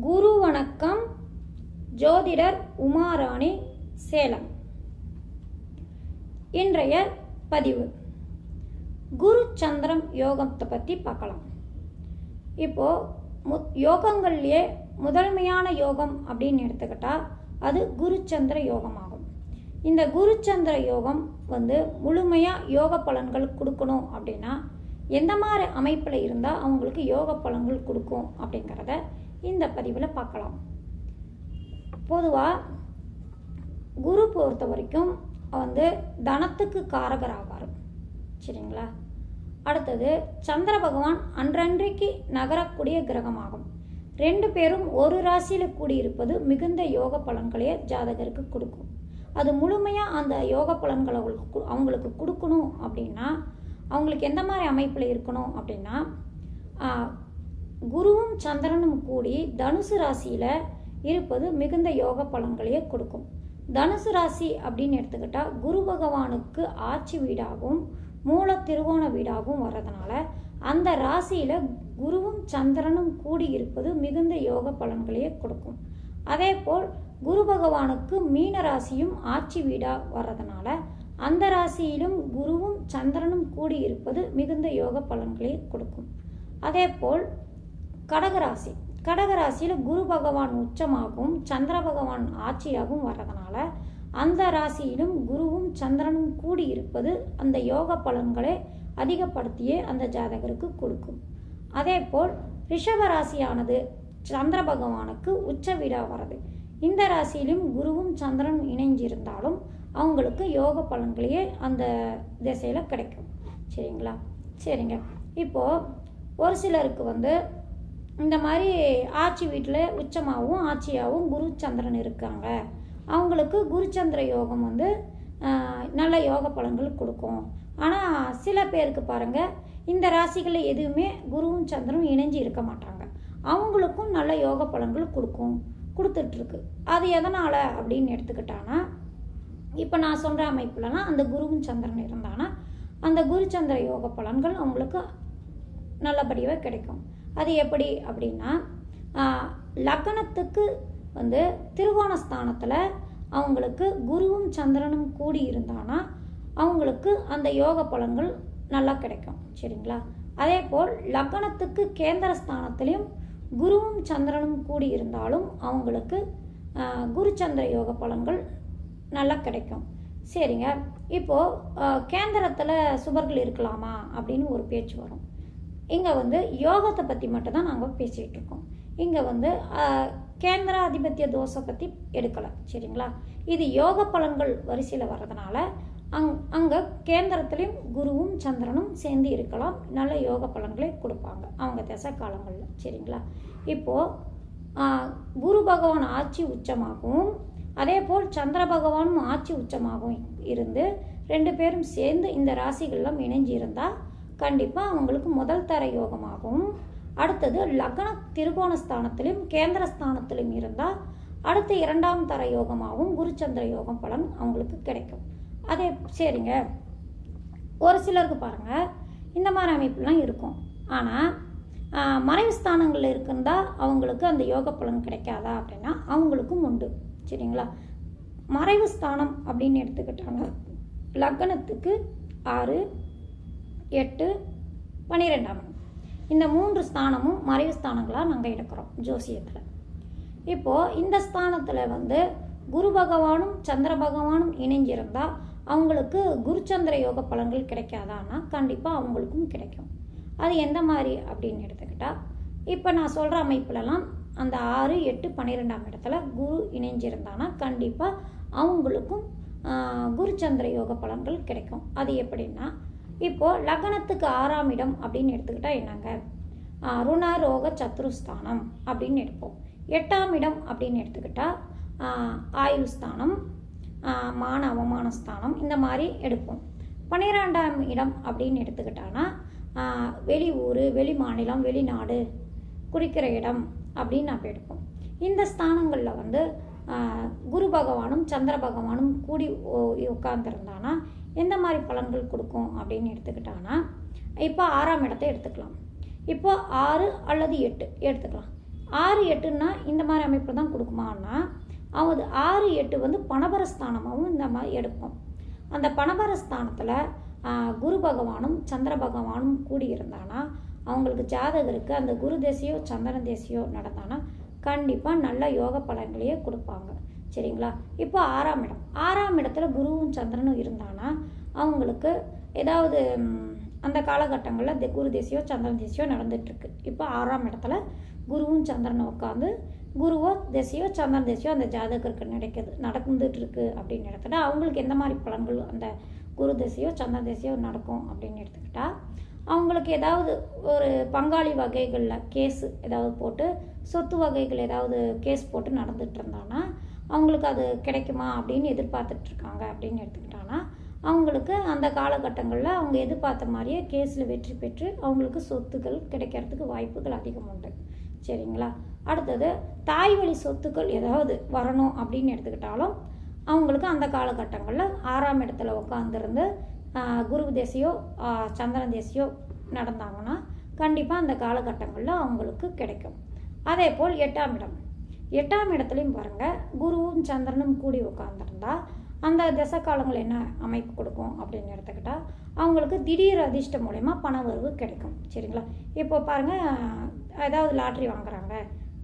குரு வணக்கம் ஜோதிடர் உமாராணி சேலம். இன்றைய பதிவு. குரு சந்திரம் யோகத்தை பற்றி பார்க்கலாம். இப்போ மு யோகங்கள்லேயே முதன்மையான யோகம் அப்படின்னு எடுத்துக்கிட்டால் அது குருச்சந்திர யோகமாகும். இந்த குருச்சந்திர யோகம் வந்து முழுமையாக யோக பலன்கள் கொடுக்கணும் அப்படின்னா எந்த மாதிரி அமைப்பில் இருந்தால் அவங்களுக்கு யோக பலன்கள் கொடுக்கும் அப்படிங்கிறத இந்த பதிவில் பார்க்கலாம். பொதுவாக குரு பொறுத்த வரைக்கும் வந்து தனத்துக்கு காரகர் ஆவார் சரிங்களா? அடுத்தது சந்திர பகவான் அன்றன்றைக்கு நகரக்கூடிய கிரகமாகும். ரெண்டு பேரும் ஒரு ராசியில் கூடியிருப்பது மிகுந்த யோக பலன்களையே ஜாதகருக்கு கொடுக்கும். அது முழுமையாக அந்த யோக பலன்களை அவங்களுக்கு கு- அவங்களுக்கு கொடுக்கணும் அப்படின்னா அவங்களுக்கு எந்த மாதிரி அமைப்பில் இருக்கணும் அப்படின்னா குருவும் சந்திரனும் கூடி தனுசு ராசியில் இருப்பது மிகுந்த யோக பலன்களையே கொடுக்கும். தனுசு ராசி அப்படின்னு எடுத்துக்கிட்டால் குரு பகவானுக்கு ஆட்சி வீடாகவும் மூல திருவோண வீடாகவும் வர்றதுனால அந்த ராசியில் குருவும் சந்திரனும் கூடி இருப்பது மிகுந்த யோக பலன்களையே கொடுக்கும். அதே போல் குரு பகவானுக்கு மீன ராசியும் ஆட்சி வீடாக வர்றதுனால அந்த ராசியிலும் குருவும் சந்திரனும் கூடி இருப்பது மிகுந்த யோக பலன்களை கொடுக்கும். அதே போல் கடகராசி. கடகராசியில் குரு பகவான் உச்சமாகவும் சந்திர பகவான் ஆட்சியாகவும் வர்றதுனால அந்த ராசியிலும் குருவும் சந்திரனும் கூடி இருப்பது அந்த யோக பலன்களை அதிகப்படுத்தியே அந்த ஜாதகருக்கு கொடுக்கும். அதே போல் ரிஷப ராசியானது சந்திர பகவானுக்கு உச்ச வீடாக வர்றது. இந்த ராசியிலும் குருவும் சந்திரனும் இணைஞ்சிருந்தாலும் அவங்களுக்கு யோக பலன்களையே அந்த திசையில் கிடைக்கும். சரிங்களா? சரிங்க. இப்போது ஒரு சிலருக்கு வந்து இந்த மாதிரி ஆட்சி வீட்டில் உச்சமாகவும் ஆட்சியாகவும் குரு சந்திரன் இருக்காங்க. அவங்களுக்கு குருச்சந்திர யோகம் வந்து நல்ல யோக பலன்கள் கொடுக்கும். ஆனால் சில பேருக்கு பாருங்கள் இந்த ராசிகளில் எதுவுமே குருவும் சந்திரனும் இணைஞ்சு இருக்க மாட்டாங்க. அவங்களுக்கும் நல்ல யோக பலன்கள் கொடுக்கும் கொடுத்துட்ருக்கு அது எதனால் அப்படின்னு எடுத்துக்கிட்டான்னா இப்போ நான் சொல்கிற அமைப்புலலாம் அந்த குருவும் சந்திரன் இருந்தானா அந்த குருச்சந்திர யோக பலன்கள் அவங்களுக்கு நல்லபடியாக கிடைக்கும். அது எப்படி அப்படின்னா லக்கணத்துக்கு லக்னத்துக்கு வந்து திருவோணஸ்தானத்தில் அவங்களுக்கு குருவும் சந்திரனும் கூடி இருந்தானா அவங்களுக்கு அந்த யோக பலன்கள் நல்லா கிடைக்கும். சரிங்களா? அதே போல் லக்னத்துக்கு கேந்திர ஸ்தானத்திலையும் குருவும் சந்திரனும் கூடி இருந்தாலும் அவங்களுக்கு குரு குருச்சந்திர யோக பலன்கள் நல்லா கிடைக்கும். சரிங்க? இப்போது கேந்திரத்தில் சுபர்கள் இருக்கலாமா அப்படின்னு ஒரு பேச்சு வரும். இங்கே வந்து யோகத்தை பற்றி மட்டும்தான் நாங்கள் பேசிகிட்டு இருக்கோம். இங்கே வந்து கேந்திராதிபத்திய தோசை பற்றி எடுக்கலை சரிங்களா? இது யோக பலன்கள் வரிசையில் வர்றதுனால அங் அங்கே கேந்திரத்துலேயும் குருவும் சந்திரனும் சேர்ந்து இருக்கலாம். நல்ல யோக பலன்களை கொடுப்பாங்க அவங்க திசை காலங்களில் சரிங்களா? இப்போது குரு பகவான் ஆட்சி உச்சமாகவும் அதே போல் சந்திர பகவானும் ஆட்சி உச்சமாகவும் இருந்து ரெண்டு பேரும் சேர்ந்து இந்த ராசிகள்லாம் இணைஞ்சு இருந்தால் கண்டிப்பாக அவங்களுக்கு முதல் தர யோகமாகவும் அடுத்தது லக்ன திருகோண ஸ்தானத்திலும் கேந்திர ஸ்தானத்திலும் இருந்தால் அடுத்த இரண்டாம் தர யோகமாகவும் குருச்சந்திர யோகம் பலன் அவங்களுக்கு கிடைக்கும். அதே சரிங்க. ஒரு சிலருக்கு பாருங்கள் இந்த மாதிரி அமைப்புலாம் இருக்கும். ஆனால் மறைவு ஸ்தானங்களில் இருக்குந்தா அவங்களுக்கு அந்த யோக பலன் கிடைக்காதா அப்படின்னா அவங்களுக்கும் உண்டு. சரிங்களா? மறைவு ஸ்தானம் அப்படின்னு எடுத்துக்கிட்டாங்க. லக்னத்துக்கு ஆறு எட்டு பன்னிரெண்டாம் இடம். இந்த மூன்று ஸ்தானமும் மறைவு ஸ்தானங்களாக நாங்கள் எடுக்கிறோம் ஜோசியத்தில். இப்போது இந்த ஸ்தானத்தில் வந்து குரு பகவானும் சந்திர பகவானும் இணைஞ்சிருந்தால் அவங்களுக்கு குருச்சந்திர யோக பலன்கள் கிடைக்காதான்னா கண்டிப்பாக அவங்களுக்கும் கிடைக்கும். அது எந்த மாதிரி அப்படின்னு எடுத்துக்கிட்டால் இப்போ நான் சொல்கிற அமைப்புலலாம் அந்த ஆறு எட்டு பன்னிரெண்டாம் இடத்துல குரு இணைஞ்சிருந்தானா கண்டிப்பாக அவங்களுக்கும் குருச்சந்திர யோக பலன்கள் கிடைக்கும். அது எப்படின்னா இப்போது லக்னத்துக்கு ஆறாம் இடம் அப்படின்னு எடுத்துக்கிட்டால் என்னங்க? ஆஹ், ரோக சத்ருஸ்தானம் அப்படின்னு எடுப்போம். எட்டாம் இடம் அப்படின்னு எடுத்துக்கிட்டால் ஆயுள் ஸ்தானம் மான அவமான ஸ்தானம் இந்த மாதிரி எடுப்போம். பன்னிரெண்டாம் இடம் அப்படின்னு எடுத்துக்கிட்டான்னா வெளி ஊர் வெளி மாநிலம் வெளிநாடு குறிக்கிற இடம் அப்படின்னு நம்ம எடுப்போம். இந்த ஸ்தானங்களில் வந்து குரு பகவானும் சந்திர பகவானும் கூடி உட்கார்ந்துருந்தானா எந்த மாதிரி பலன்கள் கொடுக்கும் அப்படின்னு எடுத்துக்கிட்டான்னா இப்போ ஆறாம் இடத்தை எடுத்துக்கலாம். இப்போ ஆறு அல்லது எட்டு எடுத்துக்கலாம். ஆறு எட்டுன்னா இந்த மாதிரி அமைப்பு தான் கொடுக்குமான்னா அது ஆறு எட்டு வந்து பணபரஸ்தானமாகவும் இந்த மாதிரி எடுப்போம். அந்த பணபரஸ்தானத்தில் குரு பகவானும் சந்திர பகவானும் கூடியிருந்தானா அவங்களுக்கு ஜாதகருக்கு அந்த குரு தேசியோ சந்திரன் தேசியோ நடந்தானா கண்டிப்பாக நல்ல யோக பலன்களையே கொடுப்பாங்க. சரிங்களா? இப்போ ஆறாம் இடம். ஆறாம் இடத்துல குருவும் சந்திரனும் இருந்தானா அவங்களுக்கு ஏதாவது அந்த காலகட்டங்களில் தி- குரு தேசியோ சந்திரன் தேசியோ நடந்துட்டுருக்கு. இப்போ ஆறாம் இடத்துல குருவும் சந்திரனும் உட்காந்து குருவோ தேசியோ சந்திரன் தேசியோ அந்த ஜாதகருக்கு நடக்குது நடந்துகிட்ருக்கு அப்படின்னு எடுத்துட்டா அவங்களுக்கு எந்த மாதிரி பலன்கள் அந்த குரு தேசியோ சந்திரன் தேசியோ நடக்கும் அப்படின்னு எடுத்துக்கிட்டால் அவங்களுக்கு ஏதாவது ஒரு பங்காளி வகைகளில் கேஸு ஏதாவது போட்டு சொத்து வகைகள் ஏதாவது கேஸ் போட்டு நடந்துகிட்டு இருந்தானா அவங்களுக்கு அது கிடைக்குமா அப்படின்னு எதிர்பார்த்துட்ருக்காங்க அப்படின்னு எடுத்துக்கிட்டாங்கன்னா அவங்களுக்கு அந்த காலகட்டங்களில் அவங்க எதிர்பார்த்த மாதிரியே கேஸில் வெற்றி பெற்று அவங்களுக்கு சொத்துக்கள் கிடைக்கிறதுக்கு வாய்ப்புகள் அதிகம் உண்டு. சரிங்களா? அடுத்தது தாய் வழி சொத்துக்கள் ஏதாவது வரணும் அப்படின்னு எடுத்துக்கிட்டாலும் அவங்களுக்கு அந்த காலகட்டங்களில் ஆறாம் இடத்துல உட்காந்துருந்து குரு தேசியோ சந்திரன் தேசியோ நடந்தாங்கன்னா கண்டிப்பாக அந்த காலகட்டங்களில் அவங்களுக்கு கிடைக்கும். அதே போல் எட்டாம் இடம். எட்டாம் இடத்துலையும் பாருங்கள் குருவும் சந்திரனும் கூடி உட்காந்துருந்தா அந்த தசை காலங்கள் என்ன அமைப்பு கொடுக்கும் அப்படின்னு எடுத்துக்கிட்டால் அவங்களுக்கு திடீர் அதிர்ஷ்டம் மூலயமா பண வரவு கிடைக்கும். சரிங்களா? இப்போ பாருங்கள் ஏதாவது லாட்ரி வாங்குறாங்க.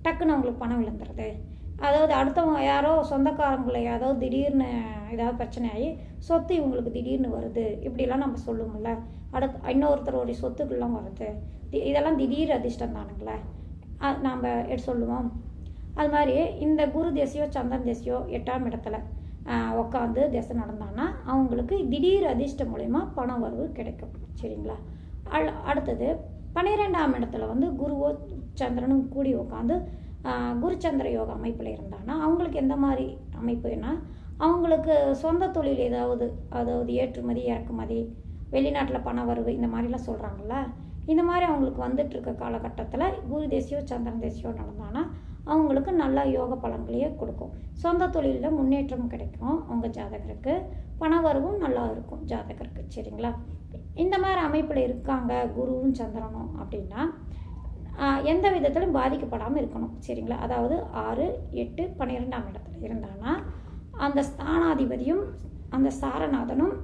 டக்குன்னு அவங்களுக்கு பணம் விழுந்துருது. அதாவது அடுத்தவங்க யாரோ சொந்தக்காரங்களை ஏதாவது திடீர்னு ஏதாவது பிரச்சனை ஆகி சொத்து இவங்களுக்கு திடீர்னு வருது. இப்படிலாம் நம்ம சொல்லுவோம்ல. அடுத்து இன்னொருத்தருடைய சொத்துக்கள்லாம் வருது. தி- இதெல்லாம் திடீர் அதிர்ஷ்டம் தானுங்களே. நாம் எடுத்து சொல்லுவோம். அது மாதிரி இந்த குரு தேசியோ சந்திரன் தேசியோ எட்டாம் இடத்துல உட்காந்து திசை நடந்தான்னா அவங்களுக்கு திடீர் அதிர்ஷ்டம் மூலயமா பண வரவு கிடைக்கும். சரிங்களா? அல் அடுத்தது பன்னிரெண்டாம் இடத்துல வந்து குருவோ சந்திரனும் கூடி உட்காந்து குருச்சந்திர யோக அமைப்பில் இருந்தான்னா அவங்களுக்கு எந்த மாதிரி அமைப்புனா அவங்களுக்கு சொந்த தொழில் ஏதாவது அதாவது ஏற்றுமதி இறக்குமதி வெளிநாட்டில் பண வரவு இந்த மாதிரிலாம் சொல்கிறாங்கல்ல இந்த மாதிரி அவங்களுக்கு வந்துட்டு இருக்க காலகட்டத்தில் குரு தேசியோ சந்திரன் தேசியோ நடந்தானா அவங்களுக்கு நல்ல யோக பலன்களையே கொடுக்கும். சொந்த தொழிலில் முன்னேற்றம் கிடைக்கும் அவங்க ஜாதகருக்கு. பண வரவும் நல்லா இருக்கும் ஜாதகருக்கு. சரிங்களா? இந்த மாதிரி அமைப்பில் இருக்காங்க குருவும் சந்திரனும் அப்படின்னா எந்த விதத்திலும் பாதிக்கப்படாமல் இருக்கணும். சரிங்களா? அதாவது ஆறு எட்டு பன்னிரெண்டாம் இடத்துல இருந்தானா அந்த ஸ்தானாதிபதியும் அந்த சாரநாதனும்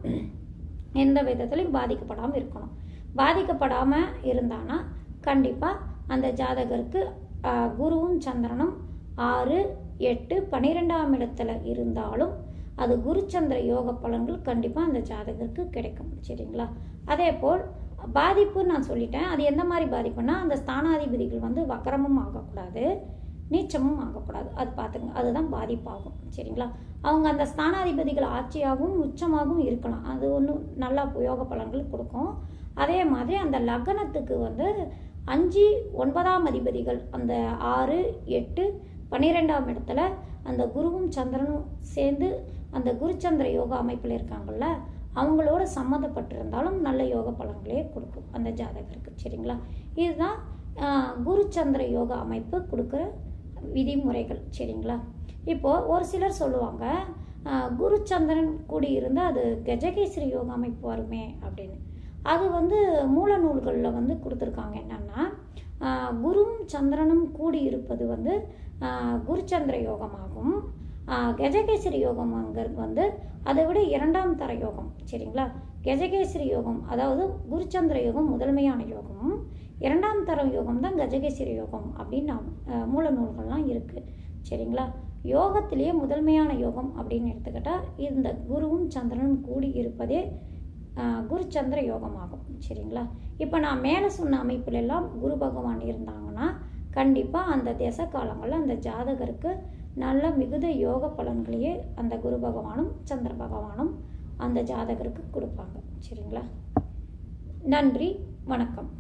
எந்த விதத்திலையும் பாதிக்கப்படாமல் இருக்கணும். பாதிக்கப்படாமல் இருந்தானா கண்டிப்பாக அந்த ஜாதகருக்கு குருவும் சந்திரனும் ஆறு எட்டு பன்னிரெண்டாம் இடத்துல இருந்தாலும் அது குருச்சந்திர யோக பலன்கள் கண்டிப்பாக அந்த ஜாதகருக்கு கிடைக்கும். சரிங்களா? அதே போல் பாதிப்பு நான் சொல்லிட்டேன். அது எந்த மாதிரி பாதிப்புனா அந்த ஸ்தானாதிபதிகள் வந்து வக்கரமும் ஆகக்கூடாது நீச்சமும் ஆகக்கூடாது. அது பார்த்துங்க அதுதான் பாதிப்பாகும். சரிங்களா? அவங்க அந்த ஸ்தானாதிபதிகள் ஆட்சியாகவும் உச்சமாகவும் இருக்கலாம். அது ஒன்றும் நல்லா யோக பலன்கள் கொடுக்கும். அதே மாதிரி அந்த லக்னத்துக்கு வந்து அஞ்சு ஒன்பதாம் அதிபதிகள் அந்த ஆறு எட்டு பன்னிரெண்டாம் இடத்துல அந்த குருவும் சந்திரனும் சேர்ந்து அந்த குருச்சந்திர யோகா அமைப்பில் இருக்காங்கள்ல அவங்களோட சம்மந்தப்பட்டிருந்தாலும் நல்ல யோக பலன்களே கொடுக்கும் அந்த ஜாதகருக்கு சரிங்களா? இதுதான் குருச்சந்திர யோகா அமைப்பு கொடுக்குற விதிமுறைகள் சரிங்களா? இப்போது ஒரு சிலர் சொல்லுவாங்க குருச்சந்திரன் கூடி இருந்தால் அது கஜகேசரி யோகா அமைப்பு வருமே அப்படின்னு. அது வந்து மூல நூல்களில் வந்து கொடுத்துருக்காங்க. என்னன்னா குரும் குருவும் சந்திரனும் கூடி இருப்பது வந்து குருச்சந்திர யோகமாகும். கஜகேசரி யோகம்ங்கிறது வந்து அதை விட இரண்டாம் தர யோகம் சரிங்களா? கஜகேசரி யோகம் அதாவது குருச்சந்திர யோகம் முதன்மையான யோகம். இரண்டாம் தர யோகம் தான் கஜகேசரி யோகம் அப்படின்னு நாம் மூல நூல்கள்லாம் இருக்குது சரிங்களா? யோகத்திலேயே முதன்மையான யோகம் அப்படின்னு எடுத்துக்கிட்டால் இந்த குருவும் சந்திரனும் கூடி இருப்பதே குரு சந்திர யோகமாகும். சரிங்களா? இப்போ நான் மேலே சொன்ன அமைப்புல எல்லாம் குரு பகவான் இருந்தாங்கன்னா கண்டிப்பாக அந்த தேச காலங்களில் அந்த ஜாதகருக்கு நல்ல மிகுந்த யோக பலன்களையே அந்த குரு பகவானும் சந்திர பகவானும் அந்த ஜாதகருக்கு கொடுப்பாங்க. சரிங்களா? நன்றி வணக்கம்.